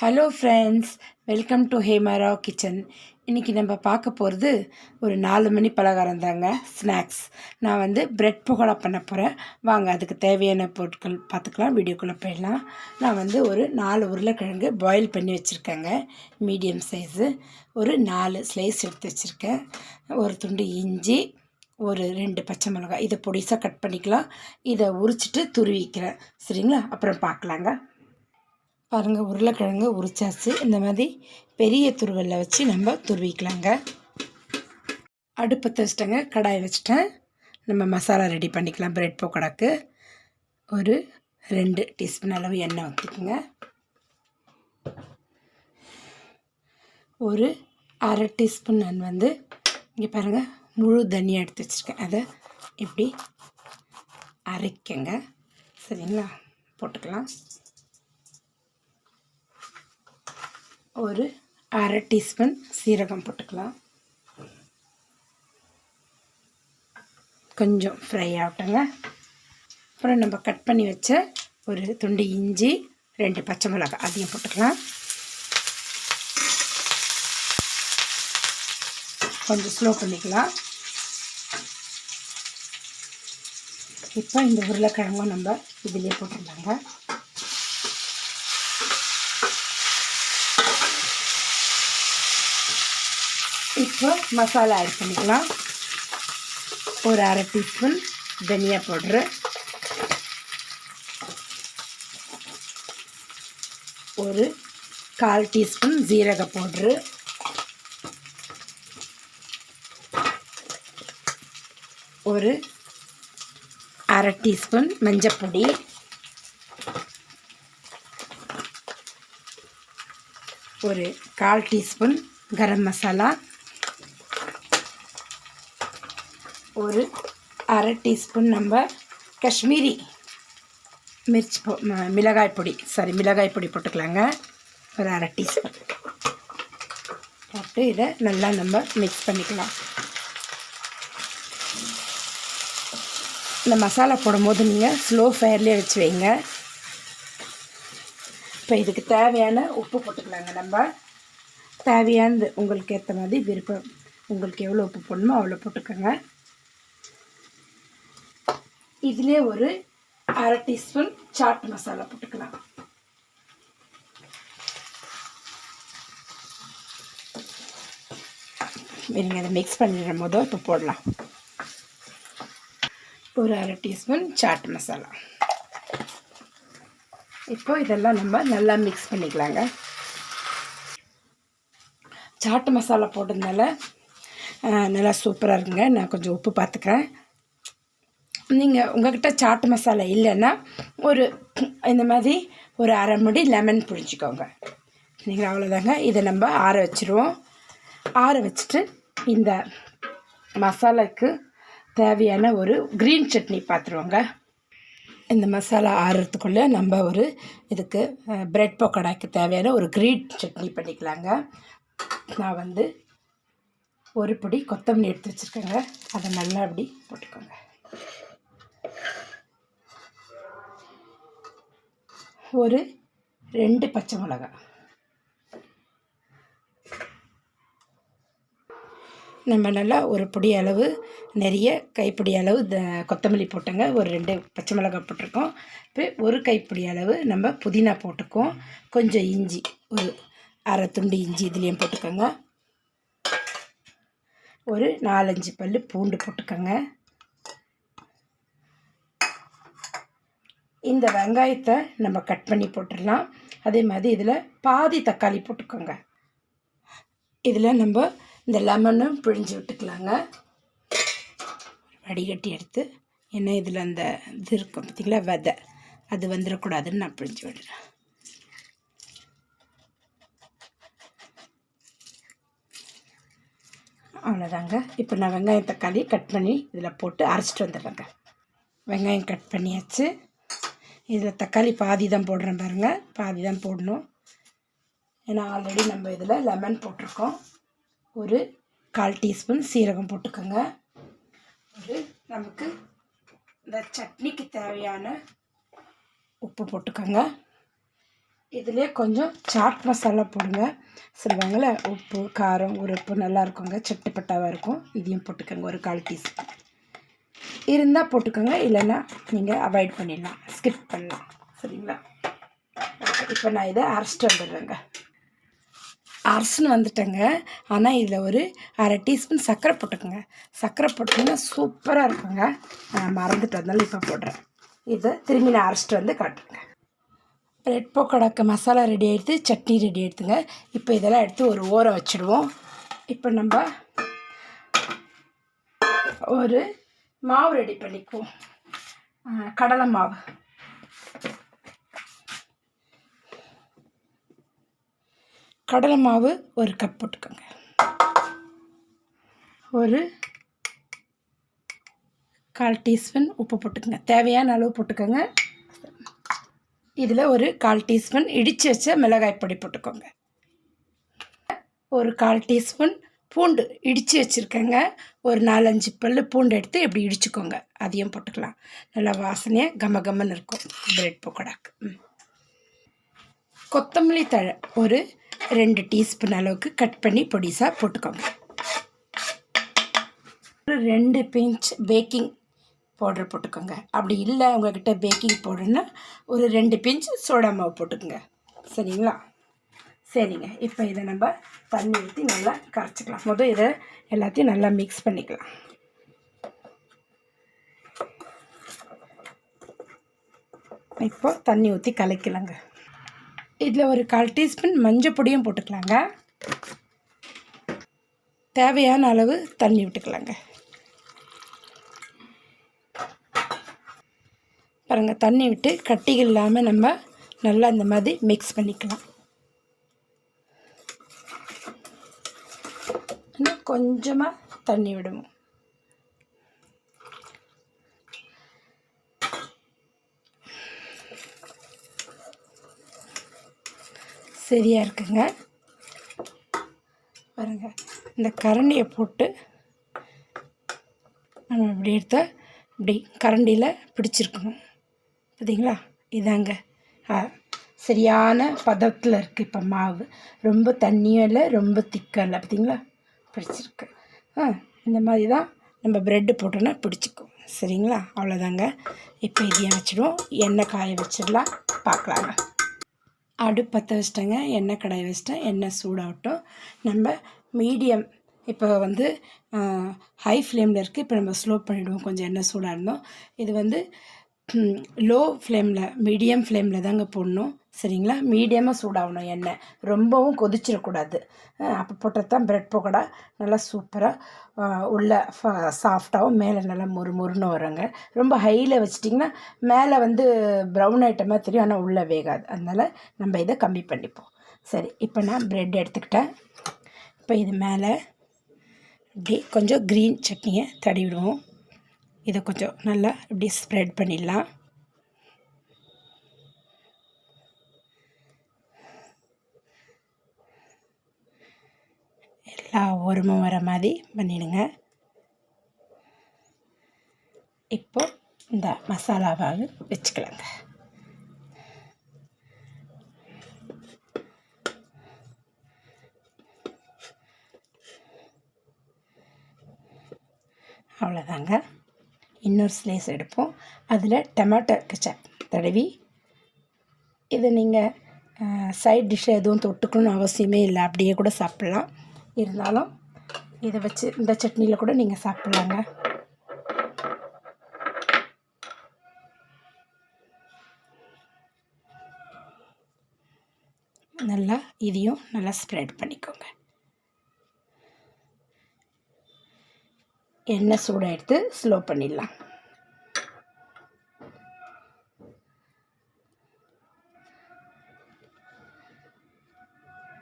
Hello friends welcome to ஹேமரா kitchen இன்றைக்கி நம்ம பார்க்க போகிறது ஒரு நாலு மணி பலகாரம் தாங்க ஸ்நாக்ஸ் நான் வந்து பிரெட் புகழா பண்ண போகிறேன் வாங்க அதுக்கு தேவையான பொருட்கள் பார்த்துக்கலாம் வீடியோக்குள்ளே போயிடலாம். நான் வந்து ஒரு நாலு உருளைக்கிழங்கு பாயில் பண்ணி வச்சுருக்கேங்க. மீடியம் சைஸு ஒரு நாலு ஸ்லைஸ் எடுத்து வச்சுருக்கேன். ஒரு துண்டு இஞ்சி ஒரு ரெண்டு பச்சை மிளகாய். இதை பொடிசாக கட் பண்ணிக்கலாம். இதை உரிச்சிட்டு துருவிக்கிறேன் சரிங்களா? அப்புறம் பார்க்கலாங்க. பாருங்கள் உருளைக்கிழங்கு உரிச்சாச்சு. இந்த மாதிரி பெரிய துருவலில் வச்சு நம்ம துருவிக்கலாங்க. அடுப்பத்தை வச்சுட்டேங்க கடாய் வச்சுட்டேன். நம்ம மசாலா ரெடி பண்ணிக்கலாம் பிரெட் பக்கோடாக்கு. ஒரு ரெண்டு டீஸ்பூன் அளவு எண்ணெய் ஊற்றிக்குங்க ஒரு அரை டீஸ்பூன் நான் வந்து இங்கே பாருங்கள் முழு தனியாக எடுத்து வச்சுருக்கேன். அதை இப்படி அரைக்கங்க. சரிங்களா? போட்டுக்கலாம். ஒரு அரை டீஸ்பூன் சீரகம் போட்டுக்கலாம். கொஞ்சம் ஃப்ரை ஆகட்டுங்க. அப்புறம் நம்ம கட் பண்ணி வச்ச ஒரு துண்டு இஞ்சி ரெண்டு பச்சை மிளகாய் அதையும் போட்டுக்கலாம். கொஞ்சம் ஸ்லோ பண்ணிக்கலாம். இப்போ இந்த உருளைக்கிழங்கும் நம்ம இதிலே போட்டுருந்தாங்க இப்போ மசாலா ஆட் பண்ணிக்கலாம். ஒரு அரை டீஸ்பூன் தனியா பவுட்ரு ஒரு கால் டீஸ்பூன் ஜீரக பவுட்ரு ஒரு அரை டீஸ்பூன் மஞ்சப்பொடி. ஒரு கால் டீஸ்பூன் கரம் மசாலா. ஒரு அரை டீஸ்பூன் நம்ம காஷ்மீரி மிர்ச்சி பொ மிளகாய் பொடி சாரி மிளகாய் பொடி போட்டுக்கலாங்க. ஒரு அரை டீஸ்பூன். போட்டு இதை நல்லா நம்ம மிக்ஸ் பண்ணிக்கலாம். இந்த மசாலா போடும்போது நீங்கள் ஸ்லோ ஃபயர்லேயே வச்சு வைங்க. இப்போ இதுக்கு தேவையான உப்பு போட்டுக்கலாங்க நம்ம. தேவையானது உங்களுக்கு ஏற்ற மாதிரி விருப்பம் உங்களுக்கு எவ்வளோ உப்பு போடணுமோ அவ்வளோ போட்டுக்கோங்க. இதிலே ஒரு அரை டீஸ்பூன் சாட் மசாலா போட்டுக்கலாம். நீங்கள் அதை மிக்ஸ் பண்ணிடுற போதோ இப்போ போடலாம். ஒரு அரை டீஸ்பூன் சாட் மசாலா. இப்போ இதெல்லாம் நம்ம நல்லா மிக்ஸ் பண்ணிக்கலாங்க. சாட்டு மசாலா போட்டதுனால நல்லா சூப்பராக இருக்குங்க. நான் கொஞ்சம் உப்பு பார்த்துக்கிறேன் நீங்கள் உங்கள்கிட்ட சாட்டு மசாலா இல்லைன்னா ஒரு இந்த மாதிரி ஒரு அரை முடி லெமன் புழிஞ்சிக்கோங்க. நீங்கள் அவ்வளோதாங்க இதை நம்ம ஆற வச்சுருவோம். ஆற வச்சுட்டு இந்த மசாலாவுக்கு தேவையான ஒரு க்ரீன் சட்னி பார்த்துருவோங்க இந்த மசாலா ஆறுறதுக்குள்ளே நம்ம ஒரு இதுக்கு ப்ரெட் பக்கோடாக்கு தேவையான ஒரு க்ரீன் சட்னி பண்ணிக்கலாங்க. நான் வந்து ஒரு பொடி கொத்தமல்லி எடுத்து வச்சுருக்கேங்க. அதை நல்லா அப்படி போட்டுக்கோங்க. ஒரு ரெண்டு பச்சை மிளகா. நம்ம நல்லா ஒரு பொடி அளவு நிறைய கைப்பிடி அளவு த கொத்தமல்லி போட்டுங்க. ஒரு ரெண்டு பச்சை மிளகாய் போட்டிருக்கோம். இப்போ ஒரு கைப்பிடி அளவு நம்ம புதினா போட்டுக்கோம் கொஞ்சம் இஞ்சி ஒரு அரை துண்டு இஞ்சி இதுலேயும் போட்டுக்கோங்க. ஒரு நாலஞ்சு பல் பூண்டு போட்டுக்கோங்க. இந்த வெங்காயத்தை நம்ம கட் பண்ணி போட்டுடலாம். அதே மாதிரி இதில் பாதி தக்காளி போட்டுக்கோங்க. இதில் நம்ம இந்த லெமனும் பிழிஞ்சு விட்டுக்கலாங்க. வடிகட்டி எடுத்து ஏன்னா இதில் அந்த இது இருக்கும் பார்த்திங்களா விதை. அது வந்துடக்கூடாதுன்னு நான் பிழிஞ்சு விடுறேன். அவ்வளோதாங்க. இப்போ நான் வெங்காயம் தக்காளி கட் பண்ணி இதில் போட்டு அரைச்சிட்டு வந்துடுறேங்க. வெங்காயம் கட் பண்ணியாச்சு. இதில் தக்காளி பாதி தான் போடுறேன் பாருங்கள் பாதி தான் போடணும். ஏன்னா ஆல்ரெடி நம்ம இதில் லெமன் போட்டிருக்கோம். ஒரு கால் டீஸ்பூன் சீரகம் போட்டுக்கோங்க. ஒரு நமக்கு இந்த சட்னிக்கு தேவையான உப்பு போட்டுக்கோங்க. இதுலேயே கொஞ்சம் சாட் மசாலா போடுங்க. சொல்லுவாங்கள்ல உப்பு காரம் உருப்பு நல்லா இருக்குங்க. சட்டுப்பட்டாவாக இருக்கும். இதையும் போட்டுக்கோங்க ஒரு கால் டீஸ்பூன். இருந்தால் போட்டுக்கோங்க இல்லைன்னா நீங்கள் அவாய்ட் பண்ணிடலாம் ஸ்கிப் பண்ணலாம். சரிங்களா? இப்போ நான் இதை அரைச்சிட்டு வந்துடுறேங்க. அரசுன்னு வந்துட்டேங்க. ஆனால் இதில் ஒரு அரை டீஸ்பூன் சர்க்கரை போட்டுக்கோங்க. சர்க்கரை போட்டிங்கன்னா சூப்பராக இருக்குங்க. நான் மறந்துட்டு வந்தாலும் இப்போ போடுறேன். இதை திரும்பி நான் அரைச்சிட்டு வந்து காட்டுறேங்க. ரெட் பக்கோடாக்கு மசாலா ரெடி ஆகிடுது சட்னி ரெடி ஆகிடுதுங்க இப்போ இதெல்லாம் எடுத்து ஒரு ஓரம் வச்சுடுவோம். இப்போ நம்ம ஒரு மாவு ரெடி பண்ணிக்குவோம். கடலை மாவு. கடலை மாவு ஒரு கப் போட்டுக்கோங்க. ஒரு கால் டீஸ்பூன் உப்பு போட்டுக்கோங்க. தேவையான அளவு போட்டுக்கோங்க. இதில் ஒரு கால் டீஸ்பூன் இடித்து வச்ச மிளகாய் பொடி போட்டுக்கோங்க. ஒரு கால் டீஸ்பூன் பூண்டு இடித்து வச்சுருக்கேங்க. ஒரு நாலஞ்சு பல் பூண்டு எடுத்து இப்படி இடிச்சுக்கோங்க. அதையும் போட்டுக்கலாம். நல்லா வாசனையாக கம கமன்னு இருக்கும். பிரெட் பக்கோடாக்கு. ம். கொத்தமல்லி தழை ஒரு ரெண்டு டீஸ்பூன் அளவுக்கு கட் பண்ணி பொடிசாக போட்டுக்கோங்க. ஒரு ரெண்டு பிஞ்ச் பேக்கிங் பவுடர் போட்டுக்கோங்க. அப்படி இல்லை உங்கள்கிட்ட பேக்கிங் பவுடர்னால் ஒரு ரெண்டு பிஞ்ச் சோடா மாவு போட்டுக்கோங்க. சரிங்களா? சரிங்க. இப்போ இதை நம்ம தண்ணி ஊற்றி நல்லா கரைச்சிக்கலாம். முதல் இதை எல்லாத்தையும் நல்லா மிக்ஸ் பண்ணிக்கலாம். இப்போ தண்ணி ஊற்றி கலக்கலாங்க. இதில் ஒரு கால் டீஸ்பூன் மஞ்சள் பொடியும் போட்டுக்கலாங்க. தேவையான அளவு தண்ணி விட்டுக்கலாங்க. பாருங்கள் தண்ணி விட்டு கட்டிகள் இல்லாமல் நம்ம நல்லா இந்த மாதிரி மிக்ஸ் பண்ணிக்கலாம் இன்னும் கொஞ்சமாக தண்ணி விடுவோம். சரியாக இருக்குங்க. பாருங்க இந்த கரண்டியை போட்டு நம்ம இப்படி எடுத்தால் இப்படி கரண்டியில் பிடிச்சிருக்கணும் பார்த்தீங்களா இதாங்க. ஆ சரியான பதத்தில் இருக்குது இப்போ மாவு. ரொம்ப தண்ணியும் இல்லை ரொம்ப திக்கம் இல்லை. பார்த்தீங்களா பிடிச்சிருக்கு. ஆ இந்த மாதிரி தான் நம்ம ப்ரெட்டு போட்டோன்னா பிடிச்சிக்கும். சரிங்களா? அவ்வளோதாங்க இப்போ இதையும் வச்சிடுவோம். எண்ணெய் காய வச்சிடலாம். பார்க்கலாங்க. அடுப்பு பற்ற வச்சிட்டேங்க. எண்ணெய் கடாய வச்சிட்டேன். எண்ணெய் சூடாகட்டும். நம்ம மீடியம் இப்போ வந்து ஹை ஃப்ளேமில் இருக்குது இப்போ நம்ம ஸ்லோ பண்ணிவிடுவோம் கொஞ்சம் எண்ணெய் சூடாக இருந்தோம். இது வந்து லோ ஃப்ளேமில் மீடியம் ஃப்ளேமில் தாங்க போடணும். சரிங்களா? மீடியமாக சூடாகணும் எண்ணெய். ரொம்பவும் கொதிச்சிடக்கூடாது. அப்போ போட்டால் தான் ப்ரெட் பக்கோடா. நல்லா சூப்பராக உள்ள சாஃப்டாகவும் மேலே நல்லா மொறு மொறுன்னு வருங்க. ரொம்ப ஹையில் வச்சிட்டிங்கன்னா மேலே வந்து ப்ரௌன் ஐட்டமாக தெரியும். ஆனால் உள்ளே வேகாது. அதனால் நம்ம இதை கம்மி பண்ணிப்போம். சரி இப்போ நான் ப்ரெட் எடுத்துக்கிட்டேன். இப்போ இது மேலே இப்படி கொஞ்சம் க்ரீன் சட்னியை தடவி விடுவோம் இதை கொஞ்சம் நல்லா இப்படி ஸ்ப்ரெட் பண்ணிடலாம். எல்லா வர மாதிரி பண்ணிவிடுங்க இப்போ இந்த மசாலாவாக வச்சுக்கலாங்க. அவ்வளோதாங்க. இன்னொரு ஸ்லைஸ் எடுப்போம். அதில் டொமேட்டோ கெச்சப் தடவி இதை நீங்கள் சைட் டிஷ் எதுவும் தொட்டுக்கணும்னு அவசியமே இல்லை. அப்படியே கூட சாப்பிட்லாம். இருந்தாலும் இதை வச்சு இந்த சட்னியில் கூட நீங்கள் சாப்பிட்லாங்க. நல்லா இதையும் நல்லா ஸ்ப்ரெட் பண்ணிக்கோங்க. எண்ணெய் சூடாக எடுத்து ஸ்லோ பண்ணிடலாம்.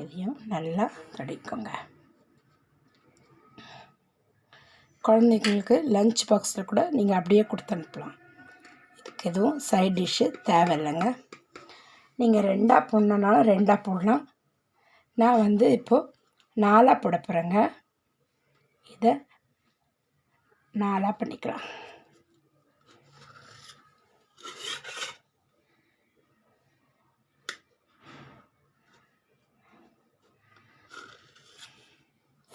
இதையும் நல்லா கடிக்குங்க குழந்தைங்களுக்கு லஞ்ச் பாக்ஸில் கூட நீங்கள் அப்படியே கொடுத்து அனுப்பலாம். இதுக்கு எதுவும் சைட் டிஷ்ஷு தேவையில்லைங்க. நீங்கள் ரெண்டாக போடணுன்னாலும் ரெண்டாக போடலாம். நான் வந்து இப்போது நாலாக போட போகிறேங்க இதை நாலாக பண்ணிக்கலாம்.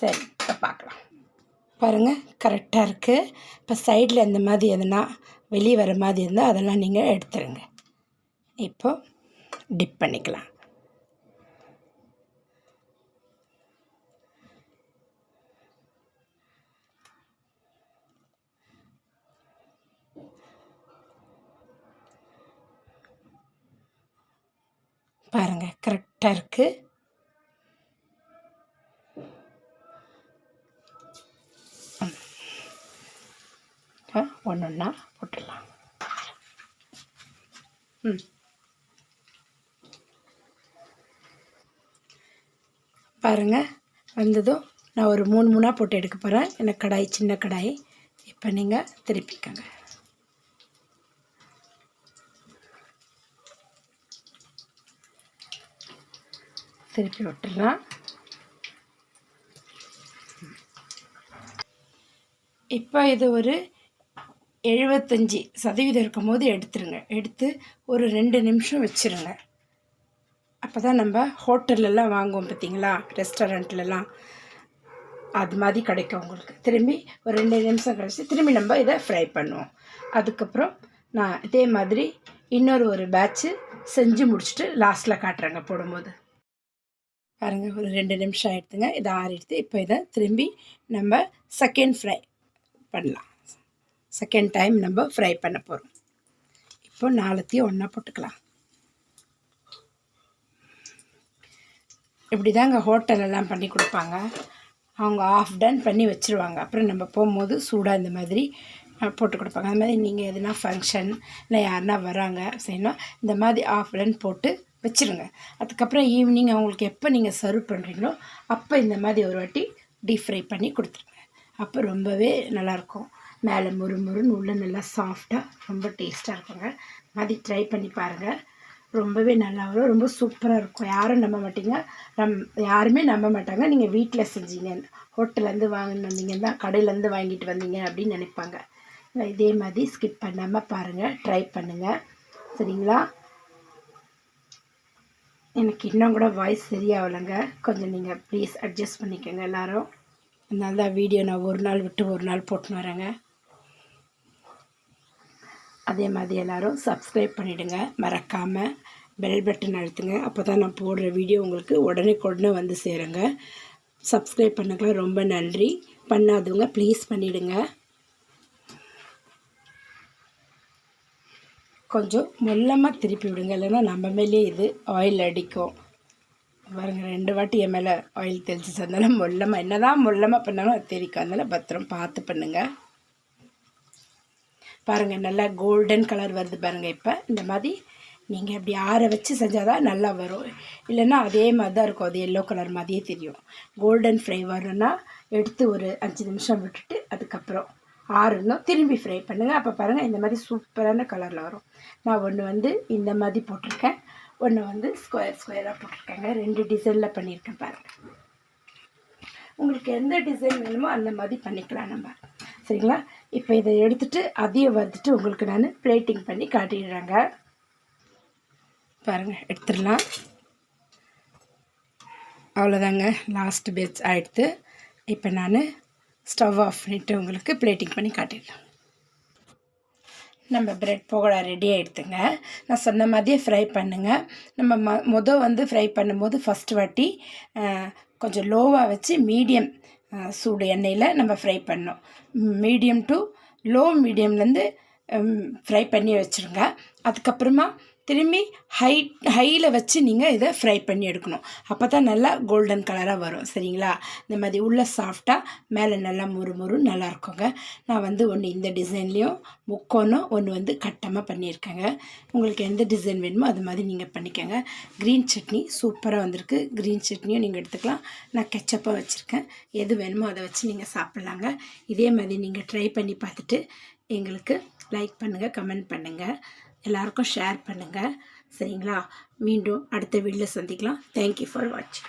சரி இப்போ பார்க்கலாம். பாருங்கள் கரெக்டாக இருக்குது இப்போ சைடில் இந்த மாதிரி எதுனா வெளியே வர மாதிரி இருந்தால் அதெல்லாம் நீங்கள் எடுத்துருங்க. இப்போ டிப் பண்ணிக்கலாம். பாருங்கள் கரெக்டாக இருக்குது ஒன்று ஒன்றா போட்டுடலாம். ம். பாருங்கள் வந்ததும் நான் ஒரு மூணு மூணாக போட்டு எடுக்க போகிறேன் எனக்கு கடாய் சின்ன கடாய். இப்போ நீங்கள் திருப்பிக்கங்க. திருப்பி விட்டுடலாம். இப்போ இது ஒரு எழுபத்தஞ்சி சதவீதம் இருக்கும்போது எடுத்துருங்க. எடுத்து ஒரு ரெண்டு நிமிஷம் வச்சுருங்க. அப்போ தான் நம்ம ஹோட்டல்லலாம் வாங்குவோம் பார்த்தீங்களா? ரெஸ்டாரண்ட்லலாம். அது மாதிரி கிடைக்கும் உங்களுக்கு. திரும்பி ஒரு ரெண்டு நிமிஷம் கழிச்சு திரும்பி நம்ம இதை ஃப்ரை பண்ணுவோம். அதுக்கப்புறம் நான் இதே மாதிரி இன்னொரு ஒரு பேட்ச்சு செஞ்சு முடிச்சுட்டு லாஸ்ட்டில் காட்டுறேங்க போடும்போது. பாருங்கள் ஒரு ரெண்டு நிமிஷம் ஆகிடுதுங்க இதை ஆறிடுது இப்போ இதை திரும்பி நம்ம செகண்ட் ஃப்ரை பண்ணலாம். செகண்ட் டைம் நம்ம ஃப்ரை பண்ண போகிறோம் இப்போ நாலுத்தையும் ஒன்றா போட்டுக்கலாம். இப்படி தாங்க ஹோட்டலெல்லாம் பண்ணி கொடுப்பாங்க. அவங்க ஆஃப் டன் பண்ணி வச்சுருவாங்க. அப்புறம் நம்ம போகும்போது சூடாக இந்த மாதிரி போட்டு கொடுப்பாங்க. அது மாதிரி நீங்கள் எதுனா ஃபங்க்ஷன் இல்லை யாருனா வராங்க செய்யணும் இந்த மாதிரி ஆஃப் டன் போட்டு வச்சுருங்க. அதுக்கப்புறம் ஈவினிங் அவங்களுக்கு எப்போ நீங்கள் சர்வ் பண்ணுறீங்களோ அப்போ இந்த மாதிரி ஒரு வாட்டி டீப் ஃப்ரை பண்ணி கொடுத்துருங்க. அப்போ ரொம்பவே நல்லாயிருக்கும் மேலே மொறு முறுன்னு உள்ளே நல்லா சாஃப்டாக ரொம்ப டேஸ்ட்டாக இருக்குங்க. மாதிரி ட்ரை பண்ணி பாருங்கள் ரொம்பவே நல்லா வரும். ரொம்ப சூப்பராக இருக்கும். யாரும் நம்ப மாட்டீங்க. நம் யாருமே நம்ப மாட்டாங்க. நீங்கள் வீட்டில் செஞ்சீங்க. ஹோட்டல்லேருந்து வாங்கிட்டு வந்தீங்க தான் கடையிலேருந்து வாங்கிட்டு வந்தீங்க அப்படின்னு நினைப்பாங்க. இதே மாதிரி ஸ்கிப் பண்ணாமல் பாருங்கள் ட்ரை பண்ணுங்கள் சரிங்களா? எனக்கு இன்னும் கூட வாய்ஸ் சரியாகலைங்க. கொஞ்சம் நீங்கள் ப்ளீஸ் அட்ஜஸ்ட் பண்ணிக்கோங்க எல்லோரும். அதனால தான் வீடியோ நான் ஒரு நாள் விட்டு ஒரு நாள் போட்டுன்னு வரேங்க. அதே மாதிரி எல்லோரும் சப்ஸ்கிரைப் பண்ணிவிடுங்க மறக்காமல் பெல் பட்டன் அழுத்துங்க. அப்போ தான் நான் போடுற வீடியோ உங்களுக்கு உடனே உடனே வந்து சேருங்க. சப்ஸ்கிரைப் பண்ணக்கலாம் ரொம்ப நன்றி. பண்ணாதவங்க ப்ளீஸ் பண்ணிவிடுங்க கொஞ்சம் மெல்லமாக திருப்பி விடுங்க. இல்லைன்னா நம்ம மேலே இது ஆயில் அடிக்கும். பாருங்கள் ரெண்டு வாட்டி என் மேலே ஆயில் தெளிச்சு அதனால மொல்லமாக என்ன தான் மொல்லமாக பண்ணாலும் அது தெரிக்கும் அதனால் பத்திரம் பார்த்து பண்ணுங்கள் பாருங்கள் நல்லா கோல்டன் கலர் வருது பாருங்கள் இப்போ. இந்த மாதிரி நீங்கள் இப்படி ஆற வச்சு செஞ்சால் தான் நல்லா வரும். இல்லைன்னா அதே மாதிரி தான் இருக்கும் அது எல்லோ கலர் மாதிரியே தெரியும். கோல்டன் ஃப்ரை வரணும்னா எடுத்து ஒரு அஞ்சு நிமிஷம் விட்டுட்டு அதுக்கப்புறம் ஆறுனும் திரும்பி ஃப்ரை பண்ணுங்கள் அப்போ பாருங்கள் இந்த மாதிரி சூப்பரான கலரில் வரும். நான் ஒன்று வந்து இந்த மாதிரி போட்டிருக்கேன். ஒன்று வந்து ஸ்கொயர் ஸ்கொயராக போட்டிருக்கேங்க. ரெண்டு டிசைனில் பண்ணியிருக்கேன் பாருங்கள் உங்களுக்கு எந்த டிசைன் வேணுமோ அந்த மாதிரி பண்ணிக்கலாம் நம்ம. சரிங்களா? இப்போ இதை எடுத்துகிட்டு அதையும் வறுத்துட்டு உங்களுக்கு நான் பிளேட்டிங் பண்ணி காட்டிடுறேங்க. பாருங்கள் எடுத்துடலாம். அவ்வளோதாங்க லாஸ்ட் பேட்ச் ஆகிடுத்து இப்போ நான் ஸ்டவ் ஆஃப் பண்ணிவிட்டு உங்களுக்கு பிளேட்டிங் பண்ணி காட்டிடலாம். நம்ம ப்ரெட் பகோடா ரெடி ஆகிடுதுங்க நான் சொன்ன மாதிரியே ஃப்ரை பண்ணுங்கள் நம்ம ம மொதல் வந்து ஃப்ரை பண்ணும்போது ஃபஸ்ட் வாட்டி கொஞ்சம் லோவாக வச்சு மீடியம் சூடு எண்ணெயில் நம்ம ஃப்ரை பண்ணோம் மீடியம் டு லோ மீடியம்லேருந்து ஃப்ரை பண்ணி வச்சுருங்க. அதுக்கப்புறமா திரும்பி ஹை ஹையில் வச்சு நீங்கள் இதை ஃப்ரை பண்ணி எடுக்கணும். அப்போ தான் நல்லா கோல்டன் கலராக வரும் சரிங்களா? இந்த மாதிரி உள்ளே சாஃப்டாக மேலே நல்லா முறு முறு நல்லா இருக்குங்க. நான் வந்து ஒன்று இந்த டிசைன்லேயும் முக்கோணம் ஒன்று வந்து கட்டமாக பண்ணியிருக்கேங்க. உங்களுக்கு எந்த டிசைன் வேணுமோ அது மாதிரி நீங்கள் பண்ணிக்கோங்க. க்ரீன் சட்னி சூப்பராக வந்திருக்கு. க்ரீன் சட்னியும் நீங்கள் எடுத்துக்கலாம். நான் கெச்சப்பாக வச்சுருக்கேன். எது வேணுமோ அதை வச்சு நீங்கள் சாப்பிட்லாங்க. இதே மாதிரி நீங்கள் ட்ரை பண்ணி பார்த்துட்டு எங்களுக்கு லைக் பண்ணுங்கள் கமெண்ட் பண்ணுங்கள் எல்லாருக்கும் ஷேர் பண்ணுங்கள் சரிங்களா? மீண்டும் அடுத்த வீடியோவில் சந்திக்கலாம். தேங்க்யூ ஃபார் வாட்சிங்